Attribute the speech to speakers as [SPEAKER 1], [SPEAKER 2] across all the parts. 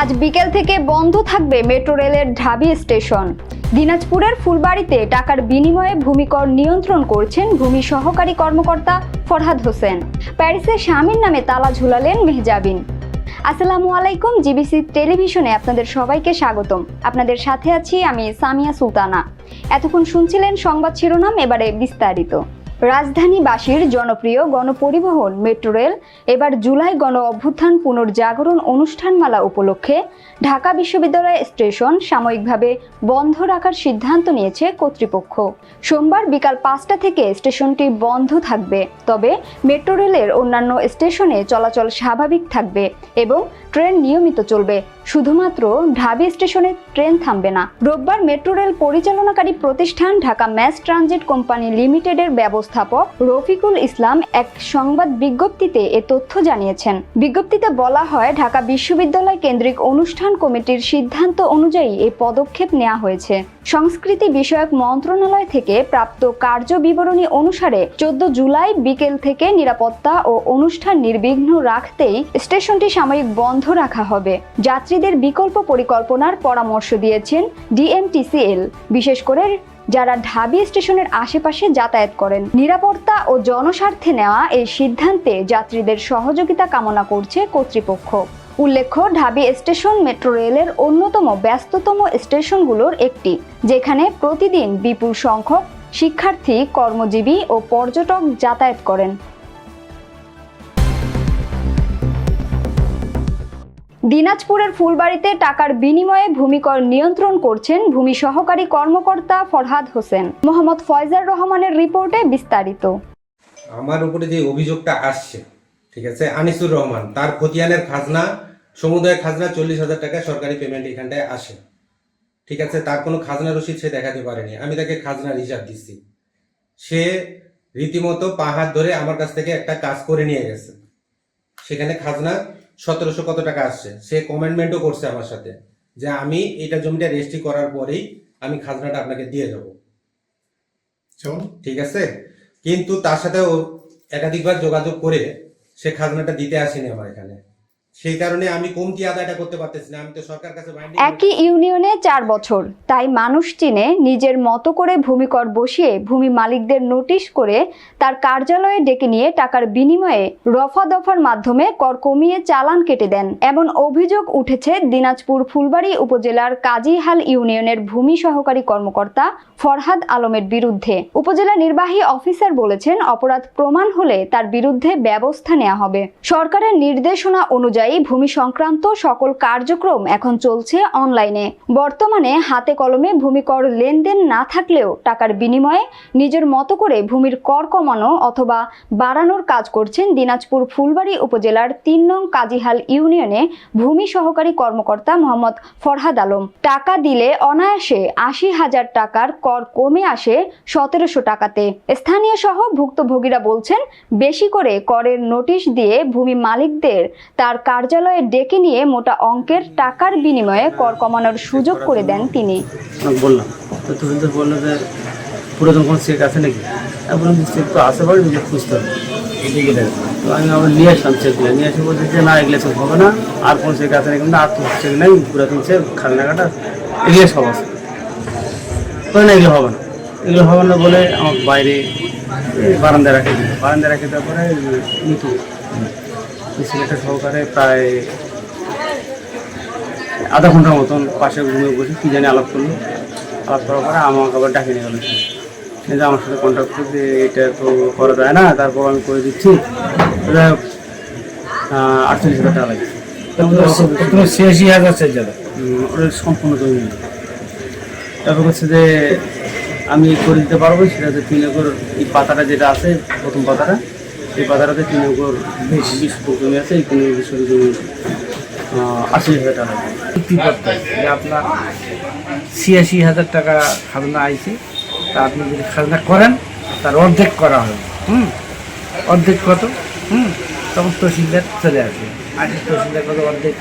[SPEAKER 1] আজ বিকেল থেকে বন্ধ থাকবে মেট্রো রেলের ঢাবি স্টেশন। দিনাজপুরের ফুলবাড়িতে টাকার বিনিময়ে ভূমিকর নিয়ন্ত্রণ করছেন ভূমি সহকারী কর্মকর্তা ফরহাদ হোসেন। প্যারিসে স্বামীর নামে তালা ঝুলালেন মেহজাবিন। আসসালামু আলাইকুম, জিবিসি টেলিভিশনে আপনাদের সবাইকে স্বাগতম। আপনাদের সাথে আছি আমি সামিয়া সুলতানা। এতক্ষণ শুনছিলেন সংবাদ শিরোনাম, এবারে বিস্তারিত। রাজধানীবাসীর জনপ্রিয় গণপরিবহন, মেট্রো রেল, এবার জুলাই গণ অভ্যুত্থান পুনর্জাগরণ অনুষ্ঠানমালা উপলক্ষে ঢাকা বিশ্ববিদ্যালয় স্টেশন সাময়িকভাবে বন্ধ রাখার সিদ্ধান্ত নিয়েছে কর্তৃপক্ষ। সোমবার বিকাল পাঁচটা থেকে স্টেশনটি বন্ধ থাকবে। তবে মেট্রো রেলের অন্যান্য স্টেশনে চলাচল স্বাভাবিক থাকবে এবং ট্রেন নিয়মিত চলবে। শুধুমাত্র ঢাবি স্টেশনে ট্রেন থামবে না। রোববার মেট্রো রেল পরিচালনাকারী প্রতিষ্ঠান ঢাকা ম্যাস ট্রানজিট কোম্পানি লিমিটেডের ব্যবস্থাপক রফিকুল ইসলাম এক সংবাদ বিজ্ঞপ্তিতে এ তথ্য জানিয়েছেন। বিজ্ঞপ্তিতে বলা হয়, ঢাকা বিশ্ববিদ্যালয় কেন্দ্রিক অনুষ্ঠান কমিটির সিদ্ধান্ত অনুযায়ী এই পদক্ষেপ নেওয়া হয়েছে। সংস্কৃতি বিষয়ক মন্ত্রণালয় থেকে প্রাপ্ত কার্য বিবরণী অনুসারে চোদ্দ জুলাই বিকেল থেকে নিরাপত্তা ও অনুষ্ঠান নির্বিঘ্ন রাখতেই স্টেশনটি সাময়িক বন্ধ রাখা হবে। যাত্রীদের বিকল্প পরিকল্পনার পরামর্শ দিয়েছেন ডিএমটিসিএল, বিশেষ করে যারা ঢাবি স্টেশনের আশেপাশে যাতায়াত করেন। নিরাপত্তা ও জনস্বার্থে নেওয়া এই সিদ্ধান্তে যাত্রীদের সহযোগিতা কামনা করছে কর্তৃপক্ষ। উল্লেখ্য, ঢাবি স্টেশন মেট্রো রেলের অন্যতম ব্যস্ততম স্টেশনগুলোর একটি, যেখানে প্রতিদিন বিপুল সংখ্যক শিক্ষার্থী, কর্মজীবী ও পর্যটক যাতায়াত করেন। দিনাজপুরের ফুলবাড়িতে টাকার বিনিময়ে ভূমিকর নিয়ন্ত্রণ করছেন ভূমি সহকারী কর্মকর্তা ফরহাদ হোসেন। মোহাম্মদ ফয়জার রহমানের রিপোর্টে বিস্তারিত।
[SPEAKER 2] আমার উপরে যে অভিযোগটা আসছে, ঠিক আছে, আনিসুর রহমান, তার খতিয়ানের খাজনা সমুদায় খাজনা চল্লিশ হাজার টাকা সরকারি পেমেন্ট এখানটায় আসে। ঠিক আছে? তার কোনো খাজনা রসিদ সে দেখাতে পারেনি। আমি তাকে খাজনার হিসাব দিচ্ছি। সে রীতিমতো পাহাড় ধরে আমার কাছ থেকে একটা কাজ করে নিয়ে গেছে। সেখানে খাজনা সতেরোশো কত টাকা আসছে? সে কমেন্টমেন্টও করছে আমার সাথে যে আমি এটা জমিটা রেজিস্ট্রি করার পরেই আমি খাজনাটা আপনাকে দিয়ে দেবো। ঠিক আছে? কিন্তু তার সাথে ও একাধিকবার যোগাযোগ করে সে খাজনাটা দিতে আসেনি আমার এখানে। সেই কারণে আমি কমতি আদায়টা করতে পারতেছি না। আমি তো সরকার কাছে
[SPEAKER 1] একই ইউনিয়নে চার বছর। তাই মানুষ চিনে নিজের মতো করে ভূমিকর বসিয়ে ভূমি মালিকদের নোটিশ করে তার কার্যালয়ে ডেকে নিয়ে টাকার বিনিময়ে রফা দফার মাধ্যমে কর কমিয়ে চালান কেটে দেন এমন অভিযোগ উঠেছে দিনাজপুর ফুলবাড়ি উপজেলার কাজীহাল ইউনিয়নের ভূমি সহকারী কর্মকর্তা ফরহাদ আলমের বিরুদ্ধে। উপজেলা নির্বাহী অফিসার বলেছেন, অপরাধ প্রমাণ হলে তার বিরুদ্ধে ব্যবস্থা নেওয়া হবে। সরকারের নির্দেশনা অনুযায়ী ভূমি সংক্রান্ত সকল কার্যক্রম এখন চলছে অনলাইনে। বর্তমানে হাতে কলমে ভূমি কর লেনদেন না থাকলেও টাকার বিনিময়ে নিজের মতো করে ভূমির কর কমানো অথবা বাড়ানোর কাজ করছেন দিনাজপুর ফুলবাড়ি উপজেলার তিন নং কাজীহাল ইউনিয়নে ভূমি সহকারী কর্মকর্তা মোহাম্মদ ফরহাদ আলম। টাকা দিলে অনায়াসে আশি হাজার টাকার কর কমে আসে সতেরোশো টাকাতে। স্থানীয় সহ ভুক্তভোগীরা বলছেন, বেশি করে করের নোটিশ দিয়ে ভূমি মালিকদের তার কার্যালয়ে ডেকে নিয়ে মোটা অঙ্কের টাকার বিনিময়ে কর কমানোর সুযোগ করে দেন তিনি।
[SPEAKER 3] তো তুমি তো বলল যে পুরাতন কোনো আছে তো আছে বলে নিজে খুঁজতে হবে। আমি আবার নিয়ে আসলাম নিয়ে যে, না হবে না। আর কোনো আছে নাকি? আর তো পুরাতন চেক খাজনা কাটা, এগুলো সব আছে। বলে না, এগুলো এগুলো না বলে আমার বাইরে বারান্দায় রাখে দিল। বারান্দায় রাখে তারপরে নিতু ছেলেটা সহকারে প্রায় আধা ঘণ্টার মতন পাশে ঘুমিয়ে বসে কী জানি আলাপ করল। আলাপ করার পরে আমাকে আবার ডাকে নিয়ে গেল। কিন্তু আমার সাথে কন্ট্যাক্ট করে যে এটা তো করা যায় না তারপর আমি করে দিচ্ছি। আটচল্লিশ হাজার টাকা লাগে
[SPEAKER 4] প্রথমে ছিয়াশি হাজার চাই যাবে
[SPEAKER 3] ওটা সম্পূর্ণ জমি তারপর হচ্ছে যে আমি করে দিতে পারব সেটা হচ্ছে তিন একর এই পাতাটা যেটা আছে প্রথম পাতাটা। এই পাতাটাতে তিন একর বিশ ফুট জমি আছে, এই তিন বিশ ফুট জমি আশি হাজার টাকা
[SPEAKER 4] চুক্তি যে আপনার ছিয়াশি হাজার টাকা খাজনা আইছে, তা আপনি যদি খাজনা করেন, তার অর্ধেক করা হবে। হুম? অর্ধেক কত? হুম? তখন তহসিলদার চলে আসবে। এই তহসিলদার কত? অর্ধেক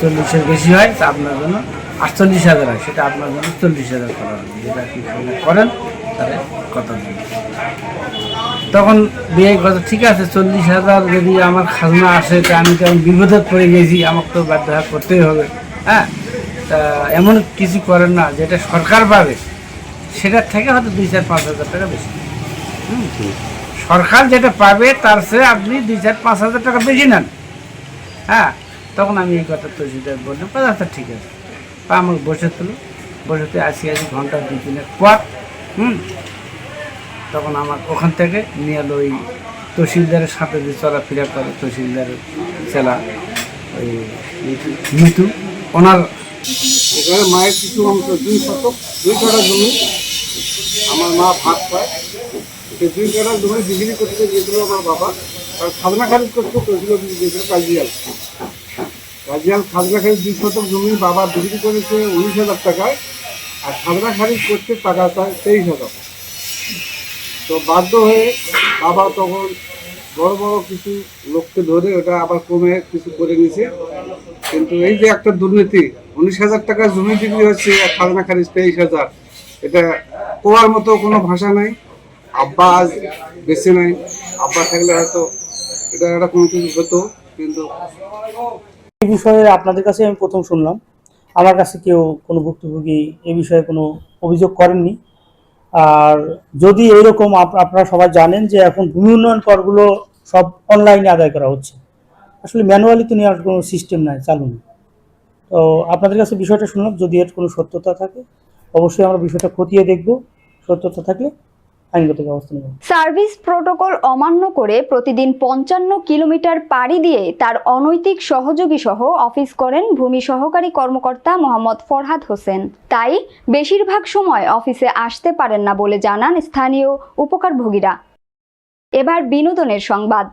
[SPEAKER 4] চল্লিশের বেশি হয়, তা আপনার জন্য আটচল্লিশ হাজার হয়। সেটা আপনার জন্য চল্লিশ হাজার করা হবে। যেটা আপনি করেন, তাহলে কত দেবেন তখন বিয়ে কথা ঠিক আছে চল্লিশ হাজার যদি আমার খাজনা আসে তা আমি তো বিপদে পড়ে গেছি আমাকে তো বাধ্য করতেই হবে। হ্যাঁ তা এমন কিছু করেন না যেটা সরকার পাবে সেটার থেকে হয়তো দুই চার পাঁচ হাজার টাকা বেশি। সরকার যেটা পাবে তার চেয়ে আপনি দুই চার পাঁচ হাজার টাকা বেশি নেন। হ্যাঁ তখন আমি এই কথা তহসিলদার বললাম "বলে, আচ্ছা ঠিক আছে। আমাকে বসে তুলো বসেতে আসি আসি ঘণ্টা দুই তিনের পর হুম তখন আমার ওখান থেকে নিয়ে এলো ওই তহসিলদারের সাথে যে চলাফেরা করে তহসিলদারের ছেলা ওই মিতু। ওনার
[SPEAKER 5] এখানে মায়ের কিছু অংশ, দুই শতক, দুই কাঠা জমি। আমার মা ভাগ পায় সেই দুই কাঠা জমি বিক্রি করতে গিয়েছিল আমার বাবা। আর খাজনা খারিজ করতে করেছিল গিয়েছিল কাজিয়াল। কাজিয়াল খাজনা খারিজ দুই শতক জমি বাবা বিক্রি করেছে উনিশ হাজার টাকায়। আর খাজনা খারিজ করতে টাকা চায় তেইশ হাজার। তো বাধ্য হয়ে বাবা তখন বড় বড় কিছু লোককে ধরে ওটা আবার কমে কিছু করে নিছে কিন্তু এই যে একটা দুর্নীতি, উনিশ হাজার টাকা জমি বিক্রি হচ্ছে খাজনা খারিজ তেইশ হাজার, এটা কোয়ার মতো কোনো ভাষা নাই। আব্বা আজ বেঁচে নাই। আব্বা থাকলে হয়তো এটা একটা কোনো কিছু হতো, কিন্তু
[SPEAKER 6] এই বিষয়ে আপনাদের কাছে আমি প্রথম শুনলাম। আমার কাছে কেউ কোনো ভুক্তভোগী এ বিষয়ে কোনো অভিযোগ করেননি। আর যদি এইরকম আপ- আপনারা সবাই জানেন যে এখন ভূমি উন্নয়ন করগুলো সব অনলাইনে আদায় করা হচ্ছে। আসলে ম্যানুয়ালি তো নেওয়ার কোনো সিস্টেম নাই, চালু নেই। তো আপনাদের কাছে বিষয়টা শুনলাম, যদি এর কোনো সত্যতা থাকে, অবশ্যই আমরা বিষয়টা খতিয়ে দেখব। সত্যতা থাকলে আইনগত ব্যবস্থা নেব।
[SPEAKER 1] সার্ভিস প্রোটোকল অমান্য করে প্রতিদিন পঞ্চান্ন কিলোমিটার পাড়ি দিয়ে তার অনৈতিক সহযোগী সহ অফিস করেন ভূমি সহকারী কর্মকর্তা মোহাম্মদ ফরহাদ হোসেন। তাই বেশিরভাগ সময় অফিসে আসতে পারেন না বলে জানান স্থানীয় উপকারভোগীরা। এবার বিনোদনের সংবাদ।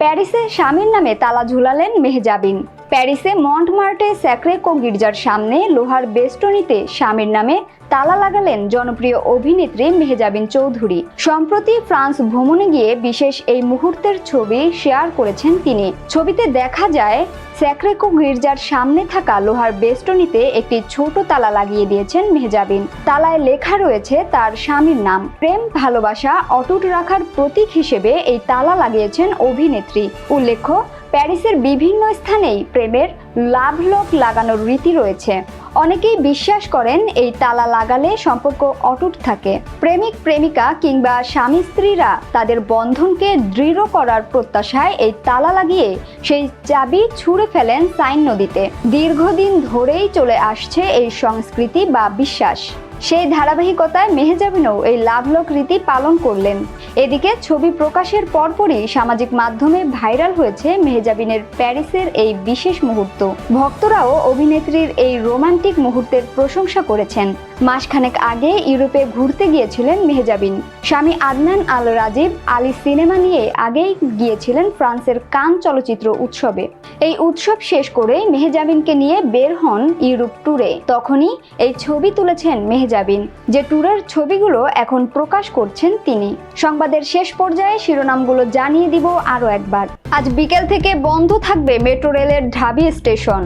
[SPEAKER 1] প্যারিসে স্বামীর নামে তালা ঝুলালেন মেহজাবিন। প্যারিসে মন্টমার্টে স্যাক্রেকো গির্জার সামনে লোহার বেস্টনিতে স্বামীর নামে তালা লাগালেন জনপ্রিয় অভিনেত্রী মেহজাবিন চৌধুরী। সম্প্রতি ফ্রান্স ভ্রমণে গিয়ে বিশেষ এই মুহূর্তের ছবি শেয়ার করেছেন তিনি। ছবিতে দেখা যায় স্যাক্রেকো গির্জার সামনে থাকা লোহার বেষ্টনীতে একটি ছোট তালা লাগিয়ে দিয়েছেন মেহজাবিন। তালায় লেখা রয়েছে তার স্বামীর নাম। প্রেম, ভালোবাসা, অটুট রাখার প্রতীক হিসেবে এই তালা লাগিয়েছেন অভিনেত্রী। উল্লেখ্য, প্যারিসের বিভিন্ন স্থানেই প্রেমের লাভ লোক লাগানোর রীতি রয়েছে। অনেকেই বিশ্বাস করেন এই তালা লাগালে সম্পর্ক অটুট থাকে। প্রেমিক প্রেমিকা কিংবা স্বামী স্ত্রীরা তাদের বন্ধনকে দৃঢ় করার প্রত্যাশায় এই তালা লাগিয়ে সেই চাবি ছুঁড়ে ফেলেন সাইন নদীতে। দীর্ঘদিন ধরেই চলে আসছে এই সংস্কৃতি বা বিশ্বাস। সেই ধারাবাহিকতায় মেহেজাবিনও এই লাভলক রীতি পালন করলেন। এদিকে ছবি প্রকাশের পরপরই সামাজিক মাধ্যমে ভাইরাল হয়েছে মেহেজাবিনের প্যারিসের এই বিশেষ মুহূর্ত। ভক্তরাও অভিনেত্রীর এই রোমান্টিক মুহূর্তের প্রশংসা করেছেন। মাসখানেক আগে ইউরোপে ঘুরতে গিয়েছিলেন মেহজাবিন। স্বামী আদনান আল রাজীব আলী সিনেমা নিয়ে আগেই গিয়েছিলেন ফ্রান্সের কান চলচ্চিত্র উৎসবে। এই উৎসব শেষ করে মেহজাবিনকে নিয়ে বের হন ইউরোপ ট্যুরে। তখনই এই ছবি তুলেছেন মেহজাবিন, যে ট্যুরের ছবিগুলো এখন প্রকাশ করছেন তিনি। সংবাদের শেষ পর্যায়ে শিরোনামগুলো জানিয়ে দিব আরও একবার। আজ বিকেল থেকে বন্ধ থাকবে মেট্রো রেলের ঢাবি স্টেশন।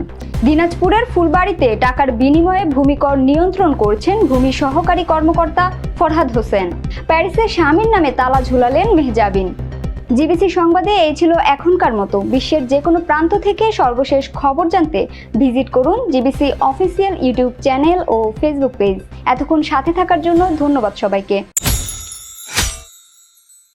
[SPEAKER 1] দিনাজপুরের ফুলবাড়িতে টাকার বিনিময়ে ভূমিকর নিয়ন্ত্রণ করছেন ভূমি সহকারী কর্মকর্তা ফরহাদ হোসেন। প্যারিসে স্বামীর নামে তালা ঝুলালেন মেহজাবিন। জিবিসি সংবাদে এই ছিল এখনকার মতো। বিশ্বের যে কোনো প্রান্ত থেকে সর্বশেষ খবর জানতে ভিজিট করুন জিবিসি অফিসিয়াল ইউটিউব চ্যানেল ও ফেসবুক পেজ। এতক্ষণ সাথে থাকার জন্য ধন্যবাদ সবাইকে।